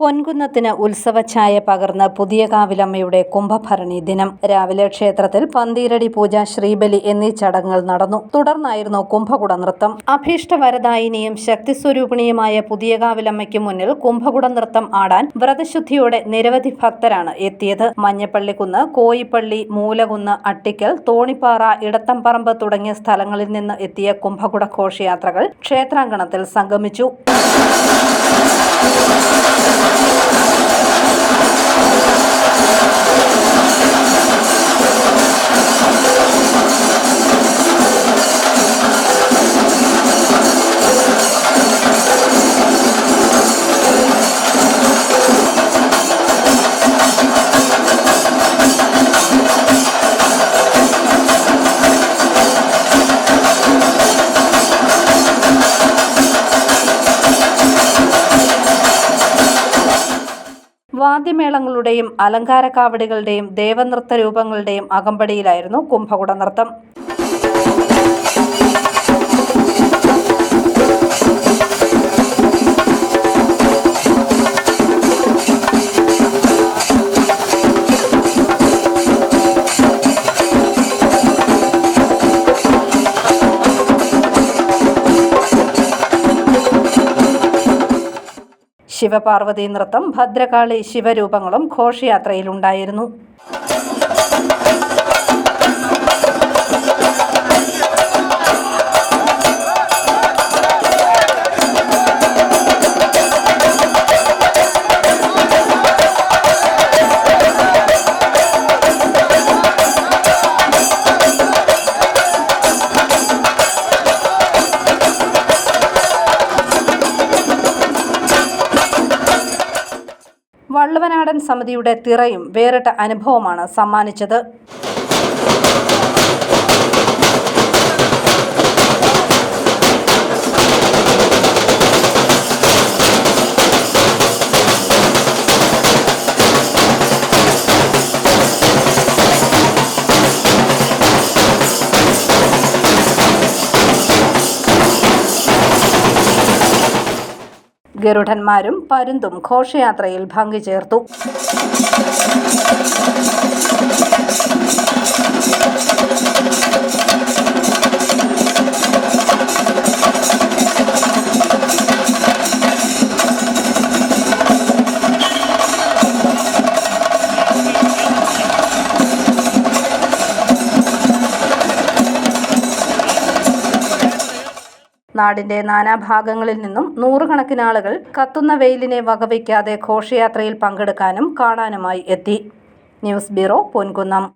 പൊൻകുന്നത്തിന് ഉത്സവഛായ പകർന്ന് പുതിയ കാവിലമ്മയുടെ കുംഭഭരണി ദിനം. രാവിലെ ക്ഷേത്രത്തിൽ പന്തീരടി പൂജ ശ്രീബലി എന്നീ ചടങ്ങുകൾ നടന്നു. തുടർന്നായിരുന്നു കുംഭകുട നൃത്തം. അഭീഷ്ടവരദായിനിയും ശക്തിസ്വരൂപിണിയുമായ പുതിയ കാവിലമ്മയ്ക്ക് മുന്നിൽ കുംഭകുട നൃത്തം ആടാൻ വ്രതശുദ്ധിയോടെ നിരവധി ഭക്തരാണ് എത്തിയത്. മഞ്ഞപ്പള്ളിക്കുന്ന് കോയിപ്പള്ളി മൂലകുന്ന് അട്ടിക്കൽ തോണിപ്പാറ ഇടത്തംപറമ്പ് തുടങ്ങിയ സ്ഥലങ്ങളിൽ നിന്ന് എത്തിയ കുംഭകുട ഘോഷയാത്രകൾ ക്ഷേത്രാങ്കണത്തിൽ സംഗമിച്ചു. വാദ്യമേളങ്ങളുടെയും അലങ്കാര കാവടികളുടെയും ദേവനൃത്ത രൂപങ്ങളുടെയും അകമ്പടിയിലായിരുന്നു കുംഭകുട നൃത്തം ശിവപാർവതി നൃത്തം ഭദ്രകാളി ശിവരൂപങ്ങളും ഘോഷയാത്രയിലുണ്ടായിരുന്നു. വള്ളുവനാടൻ സമിതിയുടെ തിറയും വേറിട്ട അനുഭവമാണ് സമ്മാനിച്ചത് ഗരുഡന്മാരും പരുന്തും ഘോഷയാത്രയിൽ പങ്കുചേർത്തു നാടിന്റെ നാനാഭാഗങ്ങളിൽ നിന്നും നൂറുകണക്കിന് ആളുകൾ കത്തുന്ന വെയിലിനെ വകവയ്ക്കാതെ ഘോഷയാത്രയിൽ പങ്കെടുക്കാനും കാണാനുമായി എത്തി. News bureau Ponkunnam.